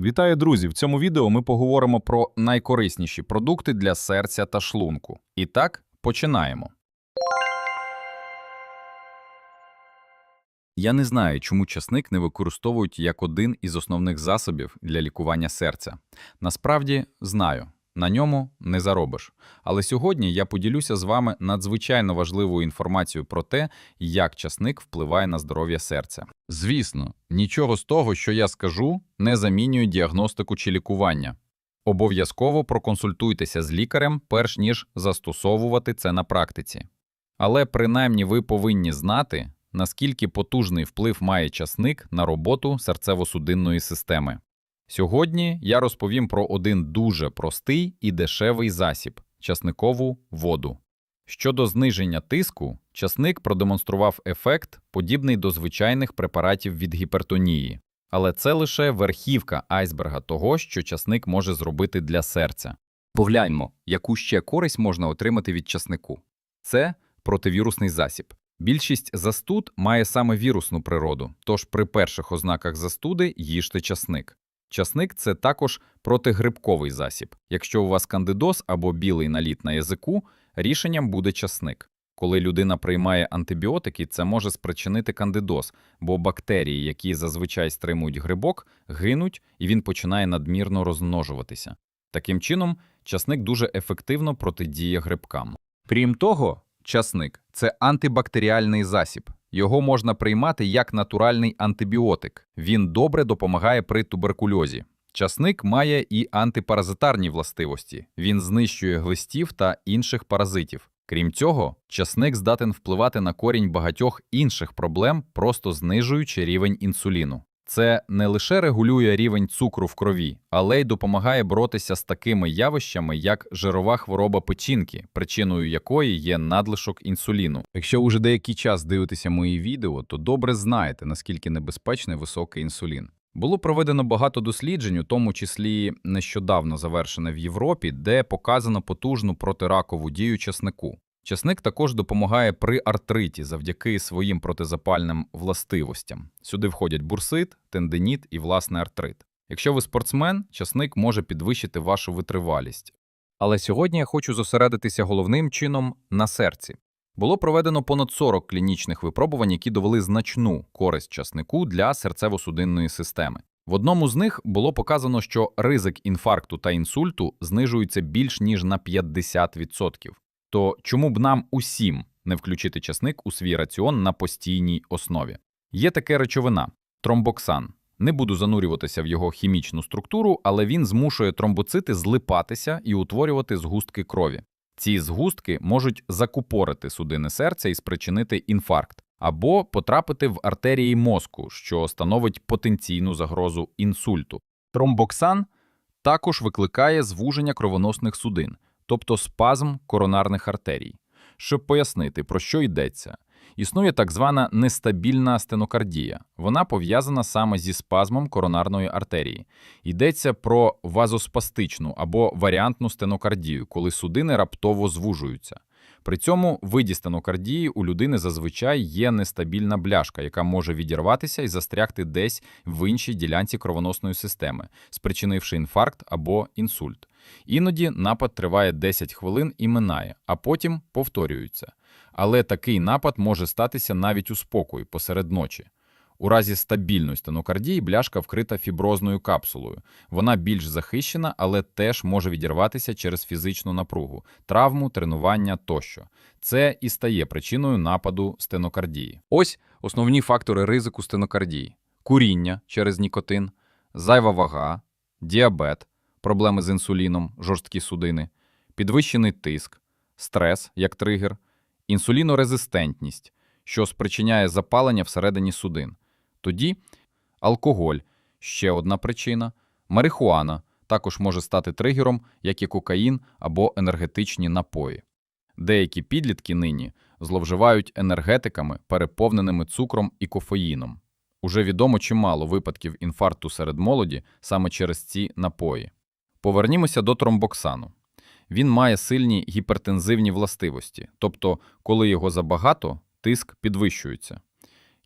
Вітаю, друзі! В цьому відео ми поговоримо про найкорисніші продукти для серця та шлунку. І так, починаємо. Я не знаю, чому часник не використовують як один із основних засобів для лікування серця. Насправді, знаю, на ньому не заробиш. Але сьогодні я поділюся з вами надзвичайно важливою інформацією про те, як часник впливає на здоров'я серця. Звісно, нічого з того, що я скажу, не замінює діагностику чи лікування. Обов'язково проконсультуйтеся з лікарем, перш ніж застосовувати це на практиці. Але принаймні ви повинні знати, наскільки потужний вплив має часник на роботу серцево-судинної системи. Сьогодні я розповім про один дуже простий і дешевий засіб часникову воду. Щодо зниження тиску, часник продемонстрував ефект, подібний до звичайних препаратів від гіпертонії. Але це лише верхівка айсберга того, що часник може зробити для серця. Погляньмо, яку ще користь можна отримати від часнику. Це противірусний засіб. Більшість застуд має саме вірусну природу, тож при перших ознаках застуди їжте часник. Часник це також протигрибковий засіб. Якщо у вас кандидоз або білий наліт на язику, рішенням буде часник. Коли людина приймає антибіотики, це може спричинити кандидоз, бо бактерії, які зазвичай стримують грибок, гинуть і він починає надмірно розмножуватися. Таким чином, часник дуже ефективно протидіє грибкам. Крім того, часник це антибактеріальний засіб. Його можна приймати як натуральний антибіотик. Він добре допомагає при туберкульозі. Часник має і антипаразитарні властивості. Він знищує глистів та інших паразитів. Крім цього, часник здатен впливати на корінь багатьох інших проблем, просто знижуючи рівень інсуліну. Це не лише регулює рівень цукру в крові, але й допомагає боротися з такими явищами, як жирова хвороба печінки, причиною якої є надлишок інсуліну. Якщо уже деякий час дивитеся мої відео, то добре знаєте, наскільки небезпечний високий інсулін. Було проведено багато досліджень, у тому числі нещодавно завершене в Європі, де показано потужну протиракову дію часнику. Часник також допомагає при артриті завдяки своїм протизапальним властивостям. Сюди входять бурсит, тендиніт і власне артрит. Якщо ви спортсмен, часник може підвищити вашу витривалість. Але сьогодні я хочу зосередитися головним чином на серці. Було проведено понад 40 клінічних випробувань, які довели значну користь часнику для серцево-судинної системи. В одному з них було показано, що ризик інфаркту та інсульту знижується більш ніж на 50%. То чому б нам усім не включити часник у свій раціон на постійній основі? Є таке речовина тромбоксан. Не буду занурюватися в його хімічну структуру, але він змушує тромбоцити злипатися і утворювати згустки крові. Ці згустки можуть закупорити судини серця і спричинити інфаркт, або потрапити в артерії мозку, що становить потенційну загрозу інсульту. Тромбоксан також викликає звуження кровоносних судин, тобто спазм коронарних артерій. Щоб пояснити, про що йдеться, існує так звана нестабільна стенокардія. Вона пов'язана саме зі спазмом коронарної артерії. Йдеться про вазоспастичну або варіантну стенокардію, коли судини раптово звужуються. При цьому виді стенокардії у людини зазвичай є нестабільна бляшка, яка може відірватися і застрягти десь в іншій ділянці кровоносної системи, спричинивши інфаркт або інсульт. Іноді напад триває 10 хвилин і минає, а потім повторюється. Але такий напад може статися навіть у спокої посеред ночі. У разі стабільної стенокардії бляшка вкрита фіброзною капсулою. Вона більш захищена, але теж може відірватися через фізичну напругу, травму, тренування тощо. Це і стає причиною нападу стенокардії. Ось основні фактори ризику стенокардії: куріння через нікотин, зайва вага, діабет, проблеми з інсуліном, жорсткі судини, підвищений тиск, стрес як тригер, інсулінорезистентність, що спричиняє запалення всередині судин. Тоді алкоголь ще одна причина, марихуана також може стати тригером, як і кокаїн або енергетичні напої. Деякі підлітки нині зловживають енергетиками, переповненими цукром і кофеїном. Уже відомо чимало випадків інфаркту серед молоді саме через ці напої. Повернімося до тромбоксану. Він має сильні гіпертензивні властивості, тобто, коли його забагато, тиск підвищується.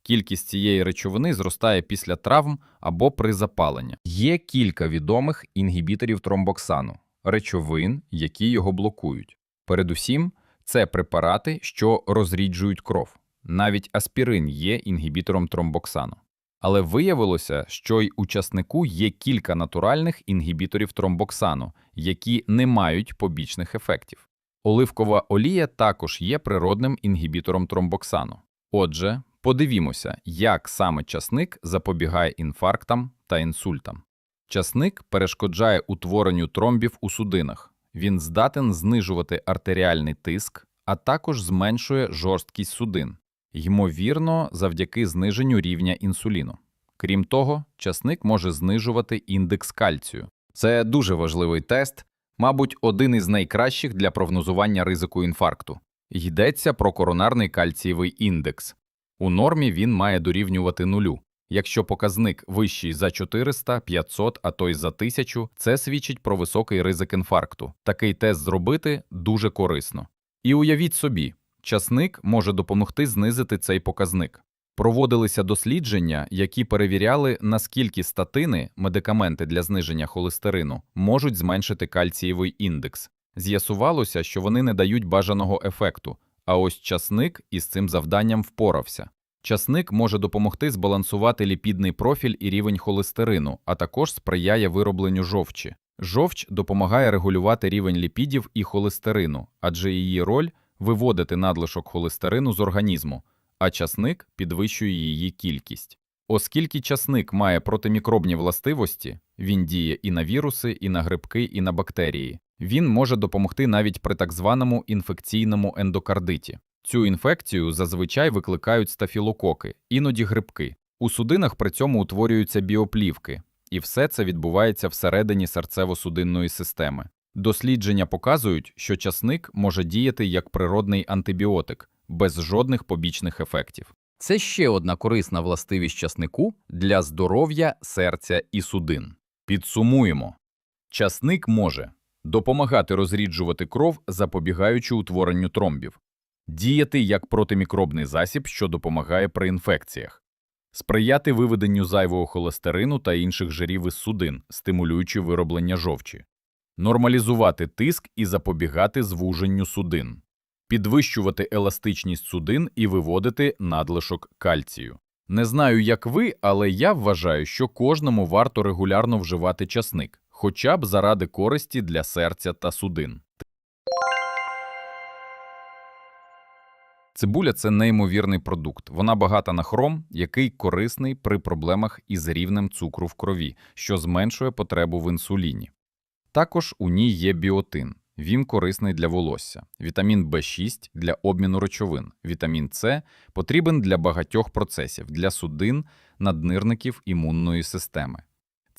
Кількість цієї речовини зростає після травм або при запаленні. Є кілька відомих інгібіторів тромбоксану, речовин, які його блокують. Передусім, це препарати, що розріджують кров. Навіть аспірин є інгібітором тромбоксану. Але виявилося, що й у часнику є кілька натуральних інгібіторів тромбоксану, які не мають побічних ефектів. Оливкова олія також є природним інгібітором тромбоксану. Отже, подивімося, як саме часник запобігає інфарктам та інсультам. Часник перешкоджає утворенню тромбів у судинах. Він здатен знижувати артеріальний тиск, а також зменшує жорсткість судин, ймовірно, завдяки зниженню рівня інсуліну. Крім того, часник може знижувати індекс кальцію. Це дуже важливий тест, мабуть, один із найкращих для прогнозування ризику інфаркту. Йдеться про коронарний кальцієвий індекс. У нормі він має дорівнювати нулю. Якщо показник вищий за 400, 500, а то й за 1000, це свідчить про високий ризик інфаркту. Такий тест зробити дуже корисно. І уявіть собі, часник може допомогти знизити цей показник. Проводилися дослідження, які перевіряли, наскільки статини, медикаменти для зниження холестерину, можуть зменшити кальцієвий індекс. З'ясувалося, що вони не дають бажаного ефекту, а ось часник із цим завданням впорався. Часник може допомогти збалансувати ліпідний профіль і рівень холестерину, а також сприяє виробленню жовчі. Жовч допомагає регулювати рівень ліпідів і холестерину, адже її роль виводити надлишок холестерину з організму, а часник підвищує її кількість. Оскільки часник має протимікробні властивості, він діє і на віруси, і на грибки, і на бактерії. Він може допомогти навіть при так званому інфекційному ендокардиті. Цю інфекцію зазвичай викликають стафілококи, іноді грибки. У судинах при цьому утворюються біоплівки, і все це відбувається всередині серцево-судинної системи. Дослідження показують, що часник може діяти як природний антибіотик без жодних побічних ефектів. Це ще одна корисна властивість часнику для здоров'я серця і судин. Підсумуємо: часник може допомагати розріджувати кров, запобігаючи утворенню тромбів, діяти як протимікробний засіб, що допомагає при інфекціях, сприяти виведенню зайвого холестерину та інших жирів із судин, стимулюючи вироблення жовчі, нормалізувати тиск і запобігати звуженню судин, підвищувати еластичність судин і виводити надлишок кальцію. Не знаю, як ви, але я вважаю, що кожному варто регулярно вживати часник, хоча б заради користі для серця та судин. Цибуля це неймовірний продукт. Вона багата на хром, який корисний при проблемах із рівнем цукру в крові, що зменшує потребу в інсуліні. Також у ній є біотин. Він корисний для волосся, вітамін В6 для обміну речовин, вітамін С потрібен для багатьох процесів, для судин, наднирників імунної системи.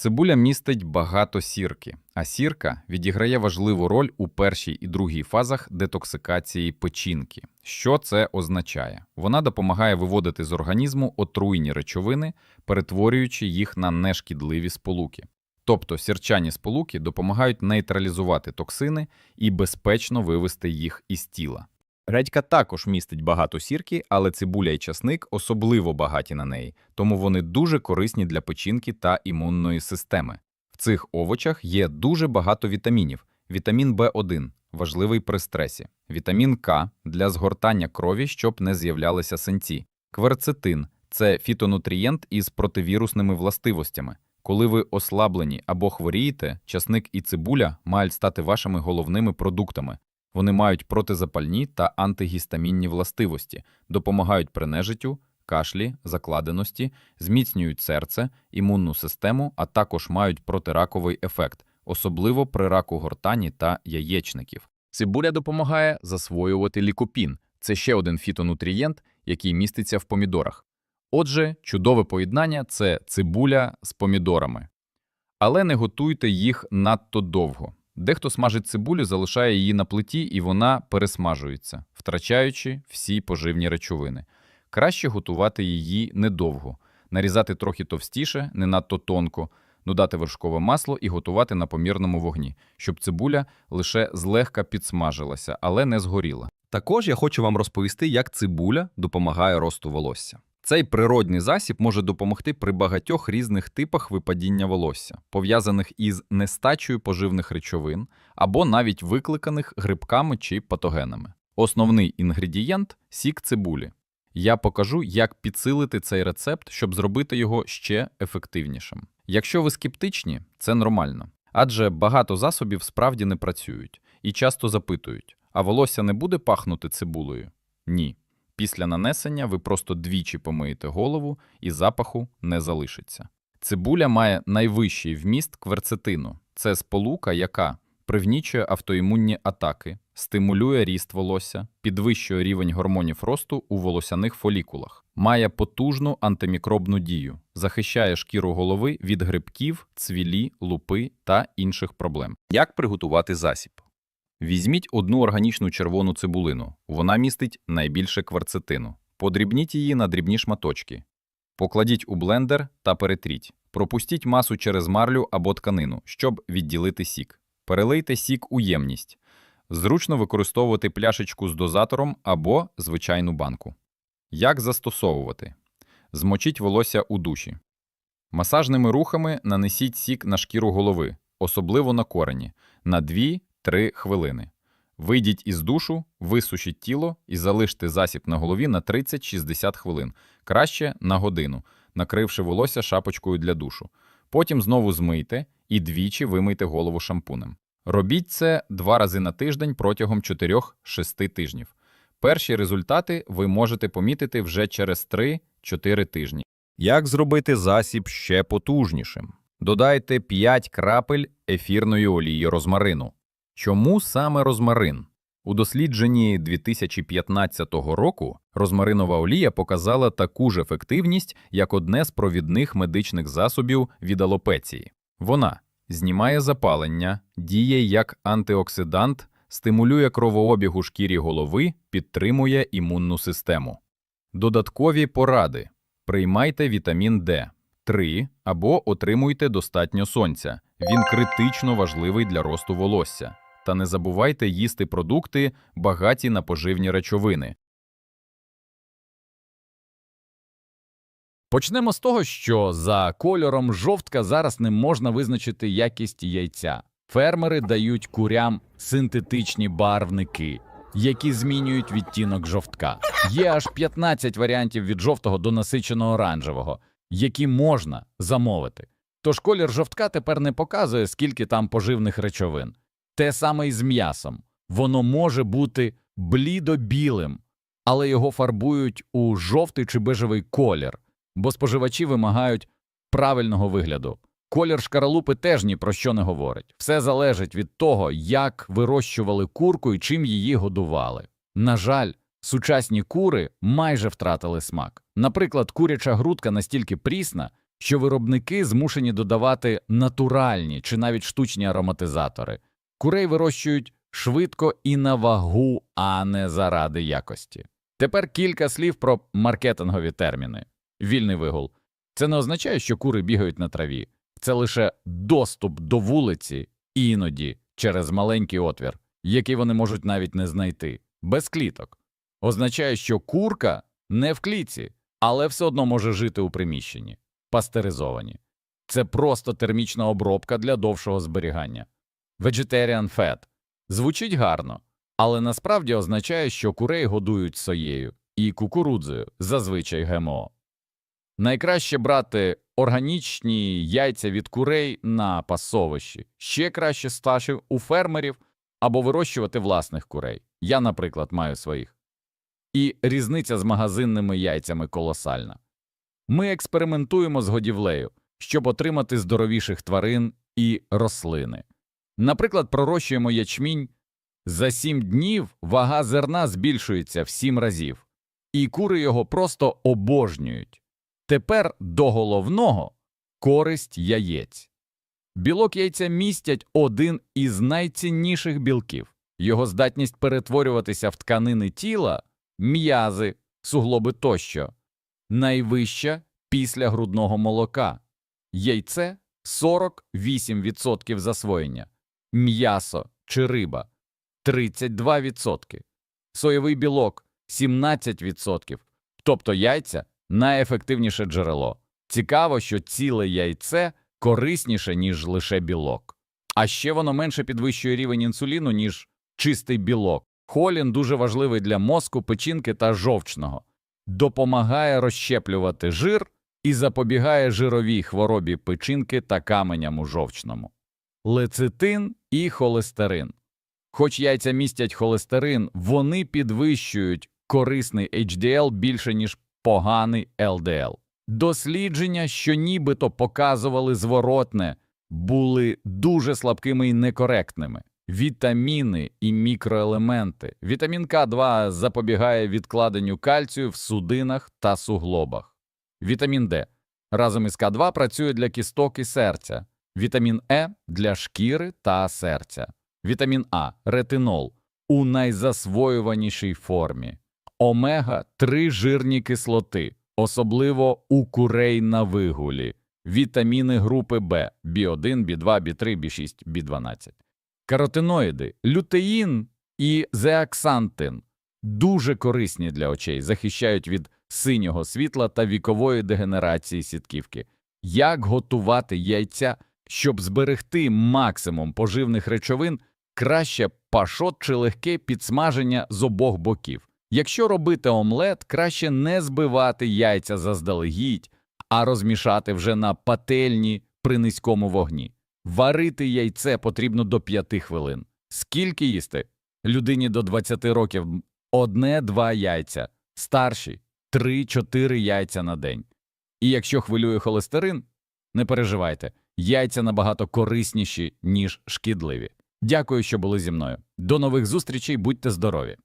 Цибуля містить багато сірки, а сірка відіграє важливу роль у першій і другій фазах детоксикації печінки. Що це означає? Вона допомагає виводити з організму отруйні речовини, перетворюючи їх на нешкідливі сполуки. Тобто сірчані сполуки допомагають нейтралізувати токсини і безпечно вивести їх із тіла. Редька також містить багато сірки, але цибуля і часник особливо багаті на неї, тому вони дуже корисні для печінки та імунної системи. В цих овочах є дуже багато вітамінів. Вітамін В1 важливий при стресі, вітамін К для згортання крові, щоб не з'являлися синці, кверцетин це фітонутрієнт із противірусними властивостями. Коли ви ослаблені або хворієте, часник і цибуля мають стати вашими головними продуктами. Вони мають протизапальні та антигістамінні властивості, допомагають при нежиттю, кашлі, закладеності, зміцнюють серце, імунну систему, а також мають протираковий ефект, особливо при раку гортані та яєчників. Цибуля допомагає засвоювати лікопін. Це ще один фітонутрієнт, який міститься в помідорах. Отже, чудове поєднання це цибуля з помідорами. Але не готуйте їх надто довго. Дехто смажить цибулю, залишає її на плиті, і вона пересмажується, втрачаючи всі поживні речовини. Краще готувати її недовго, нарізати трохи товстіше, не надто тонко, додати вершкове масло і готувати на помірному вогні, щоб цибуля лише злегка підсмажилася, але не згоріла. Також я хочу вам розповісти, як цибуля допомагає росту волосся. Цей природний засіб може допомогти при багатьох різних типах випадіння волосся, пов'язаних із нестачею поживних речовин або навіть викликаних грибками чи патогенами. Основний інгредієнт сік цибулі. Я покажу, як підсилити цей рецепт, щоб зробити його ще ефективнішим. Якщо ви скептичні, це нормально, адже багато засобів справді не працюють і часто запитують: а волосся не буде пахнути цибулею? Ні. Після нанесення ви просто двічі помиєте голову і запаху не залишиться. Цибуля має найвищий вміст кверцетину. Це сполука, яка привнічує автоімунні атаки, стимулює ріст волосся, підвищує рівень гормонів росту у волосяних фолікулах, має потужну антимікробну дію, захищає шкіру голови від грибків, цвілі, лупи та інших проблем. Як приготувати засіб? Візьміть одну органічну червону цибулину. Вона містить найбільше кварцетину. Подрібніть її на дрібні шматочки. Покладіть у блендер та перетріть. Пропустіть масу через марлю або тканину, щоб відділити сік. Перелийте сік у ємність. Зручно використовувати пляшечку з дозатором або звичайну банку. Як застосовувати? Змочіть волосся у душі. Масажними рухами нанесіть сік на шкіру голови, особливо на корені, на 2-3 хвилини. Вийдіть із душу, висушіть тіло і залиште засіб на голові на 30-60 хвилин, краще на годину, накривши волосся шапочкою для душу. Потім знову змийте і двічі вимийте голову шампунем. Робіть це два рази на тиждень протягом 4-6 тижнів. Перші результати ви можете помітити вже через 3-4 тижні. Як зробити засіб ще потужнішим? Додайте 5 крапель ефірної олії розмарину. Чому саме розмарин? У дослідженні 2015 року розмаринова олія показала таку ж ефективність, як одне з провідних медичних засобів від алопеції. Вона знімає запалення, діє як антиоксидант, стимулює кровообіг у шкірі голови, підтримує імунну систему. Додаткові поради. Приймайте вітамін Д. 3 або отримуйте достатньо сонця. Він критично важливий для росту волосся. Та не забувайте їсти продукти, багаті на поживні речовини. Почнемо з того, що за кольором жовтка зараз не можна визначити якість яйця. Фермери дають курям синтетичні барвники, які змінюють відтінок жовтка. Є аж 15 варіантів від жовтого до насиченого оранжевого, які можна замовити. Тож колір жовтка тепер не показує, скільки там поживних речовин. Те саме і з м'ясом. Воно може бути блідо-білим, але його фарбують у жовтий чи бежевий колір, бо споживачі вимагають правильного вигляду. Колір шкаралупи теж ні про що не говорить. Все залежить від того, як вирощували курку і чим її годували. На жаль, сучасні кури майже втратили смак. Наприклад, куряча грудка настільки прісна, що виробники змушені додавати натуральні чи навіть штучні ароматизатори. Курей вирощують швидко і на вагу, а не заради якості. Тепер кілька слів про маркетингові терміни. Вільний вигул. Це не означає, що кури бігають на траві. Це лише доступ до вулиці, іноді через маленький отвір, який вони можуть навіть не знайти, без кліток. Означає, що курка не в клітці, але все одно може жити у приміщенні, пастеризовані. Це просто термічна обробка для довшого зберігання. Vegetarian fat звучить гарно, але насправді означає, що курей годують соєю і кукурудзою, зазвичай ГМО. Найкраще брати органічні яйця від курей на пасовищі, ще краще сташів у фермерів або вирощувати власних курей. Я, наприклад, маю своїх. І різниця з магазинними яйцями колосальна. Ми експериментуємо з годівлею, щоб отримати здоровіших тварин і рослини. Наприклад, пророщуємо ячмінь. За сім днів вага зерна збільшується в сім разів, і кури його просто обожнюють. Тепер до головного користь яєць. Білок яйця містять один із найцінніших білків. Його здатність перетворюватися в тканини тіла, м'язи, суглоби тощо, найвища після грудного молока. Яйце 48% засвоєння, м'ясо чи риба 32%, соєвий білок 17%, тобто яйця найефективніше джерело. Цікаво, що ціле яйце корисніше, ніж лише білок. А ще воно менше підвищує рівень інсуліну, ніж чистий білок. Холін дуже важливий для мозку, печінки та жовчного. Допомагає розщеплювати жир і запобігає жировій хворобі печінки та каменям у жовчному. Лецитин і холестерин. Хоч яйця містять холестерин, вони підвищують корисний HDL більше, ніж поганий LDL. Дослідження, що нібито показували зворотне, були дуже слабкими і некоректними. Вітаміни і мікроелементи. Вітамін К2 запобігає відкладенню кальцію в судинах та суглобах. Вітамін Д разом із К2 працює для кісток і серця. Вітамін Е для шкіри та серця. Вітамін А ретинол у найзасвоюванішій формі. Омега 3 жирні кислоти, особливо у курей на вигулі. Вітаміни групи Б B1, B2, B3, B6, B12. Каротиноїди, лютеїн і зеаксантин дуже корисні для очей, захищають від синього світла та вікової дегенерації сітківки. Як готувати яйця, щоб зберегти максимум поживних речовин, краще пашот чи легке підсмаження з обох боків. Якщо робити омлет, краще не збивати яйця заздалегідь, а розмішати вже на пательні при низькому вогні. Варити яйце потрібно до 5 хвилин. Скільки їсти? Людині до 20 років одне-два яйця, старші 3-4 яйця на день. І якщо хвилює холестерин, не переживайте, яйця набагато корисніші, ніж шкідливі. Дякую, що були зі мною. До нових зустрічей, будьте здорові!